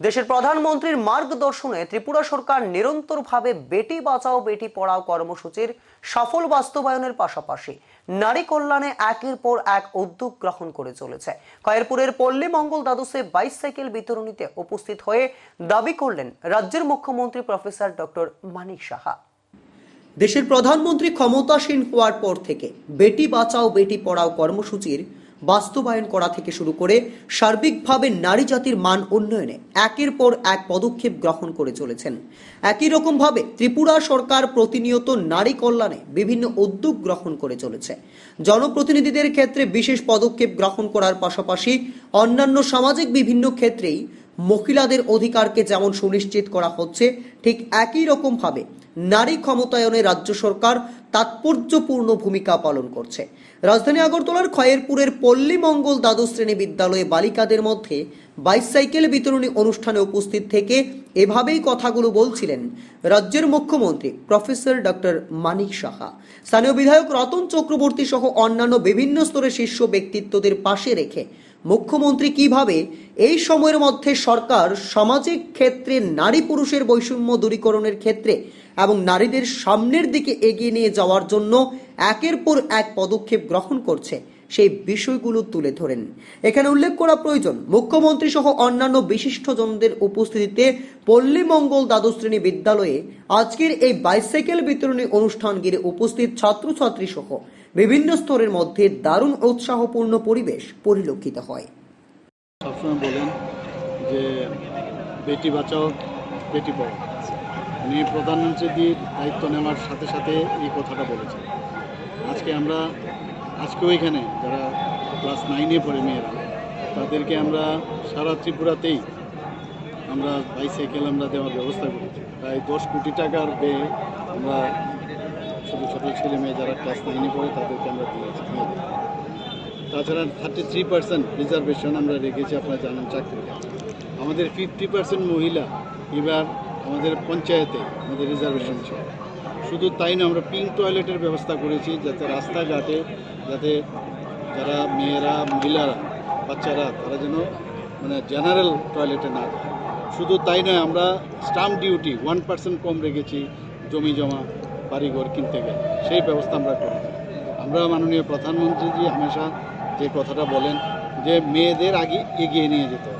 দেশের প্রধানমন্ত্রীর মার্গদর্শনে ত্রিপুরা সরকার নিরন্তরভাবে বেটি বাঁচাও, বেটি পড়াও কর্মসূচির সফল বাস্তবায়নের পাশাপাশি নারী কল্যাণে একের পর এক উদ্যোগ গ্রহণ করে চলেছে। কয়েরপুরের পল্লী মঙ্গল দ্বাদশে বাইসাইকেল বিতরণীতে উপস্থিত হয়ে দাবি করলেন রাজ্যের মুখ্যমন্ত্রী প্রফেসর ডক্টর মানিক সাহা। দেশের প্রধানমন্ত্রী ক্ষমতাসীন হওয়ার পর থেকে বেটি বাঁচাও, বেটি পড়াও কর্মসূচির বাস্তবায়ন করা থেকে শুরু করে সার্বিকভাবে নারী জাতির মান উন্নয়নে একের পর এক পদক্ষেপ গ্রহণ করে চলেছেন। একই রকমভাবে ত্রিপুরা সরকার প্রতিনিয়ত নারী কল্যাণে বিভিন্ন উদ্যোগ গ্রহণ করে চলেছে। জনপ্রতিনিধিদের ক্ষেত্রে বিশেষ পদক্ষেপ গ্রহণ করার পাশাপাশি অন্যান্য সামাজিক বিভিন্ন ক্ষেত্রেই মহিলাদের অধিকারকে যেমন সুনিশ্চিত করা হচ্ছে, ঠিক একই রকমভাবে নারী ক্ষমতায়নে রাজ্য সরকার তাৎপর্যপূর্ণ ভূমিকা পালন করছে। রাজধানী আগরতলার খয়েরপুরের পল্লী মঙ্গল দ্বাদশ শ্রেণি বিদ্যালয়ে বালিকাদের মধ্যে বাইসাইকেল বিতরণী অনুষ্ঠানে উপস্থিত থেকে এভাবেই কথাগুলো বলছিলেন রাজ্যের মুখ্যমন্ত্রী, প্রফেসর ডক্টর মানিক সাহা। স্থানীয় বিধায়ক রতন চক্রবর্তী সহ অন্যান্য বিভিন্ন স্তরের শীর্ষ ব্যক্তিত্বদের পাশে রেখে মুখ্যমন্ত্রী কীভাবে এই সময়ের মধ্যে সরকার সামাজিক ক্ষেত্রে নারী পুরুষের বৈষম্য দূরীকরণের ক্ষেত্রে এবং নারীদের সামনের দিকে এগিয়ে নিয়ে যাওয়ার জন্য একের পর এক পদক্ষেপ গ্রহণ করছে। সেই বিষয়গুলো তুলে ধরেন। এখানে উল্লেখ করা প্রয়োজন মুখ্যমন্ত্রী সহ অন্যান্য বিশিষ্টজনদের উপস্থিতিতে পল্লী মঙ্গল দ্বাদশ শ্রেণি বিদ্যালয়ে আজকের এই বাইসাইকেল বিতরণী অনুষ্ঠান ঘিরে উপস্থিত ছাত্রছাত্রী সহ বিভিন্ন স্তরের মধ্যে দারুণ উৎসাহপূর্ণ পরিবেশ পরিলক্ষিত হয়। সবসময় বলেন যে বেটি বাঁচাও, বেটি পড়াও। উনি প্রধানমন্ত্রীর দায়িত্ব নেওয়ার সাথে সাথে এই কথাটা বলেছেন আজকে আমরা আজকেও এখানে যারা ক্লাস নাইনে পড়ে মেয়েরা, তাদেরকে আমরা সারা ত্রিপুরাতেই আমরা বাইসাইকেল আমরা দেওয়ার ব্যবস্থা করেছি। প্রায় দশ কোটি টাকার ব্যয়ে আমরা ছোটো ছোটো ছেলে মেয়ে যারা ক্লাস নাইনে পড়ে তাদেরকে আমরা দিয়েছি। তাছাড়া থার্টি থ্রি পার্সেন্ট রিজার্ভেশন আমরা রেখেছি, আপনারা জানেন চাকরিতে আমাদের ফিফটি পার্সেন্ট মহিলা এবার আমাদের পঞ্চায়েতে, আমাদের রিজার্ভেশন ছিল। শুধু তাই না, আমরা পিঙ্ক টয়লেটের ব্যবস্থা করেছি যাতে রাস্তাঘাটে, যাতে যারা মেয়েরা, মহিলারা, বাচ্চারা, তারা যেন মানে জেনারেল টয়লেটে না যায়। শুধু তাই নয়, আমরা স্টাম্প ডিউটি ওয়ান পার্সেন্ট কম রেখেছি জমি জমা, বাড়িঘর কিনতে গেলে। সেই ব্যবস্থা আমরা করেছি। আমরা মাননীয় প্রধানমন্ত্রীজি, হামেশা যে কথাটা বলেন যে মেয়েদের আগে এগিয়ে নিয়ে যেতে হবে।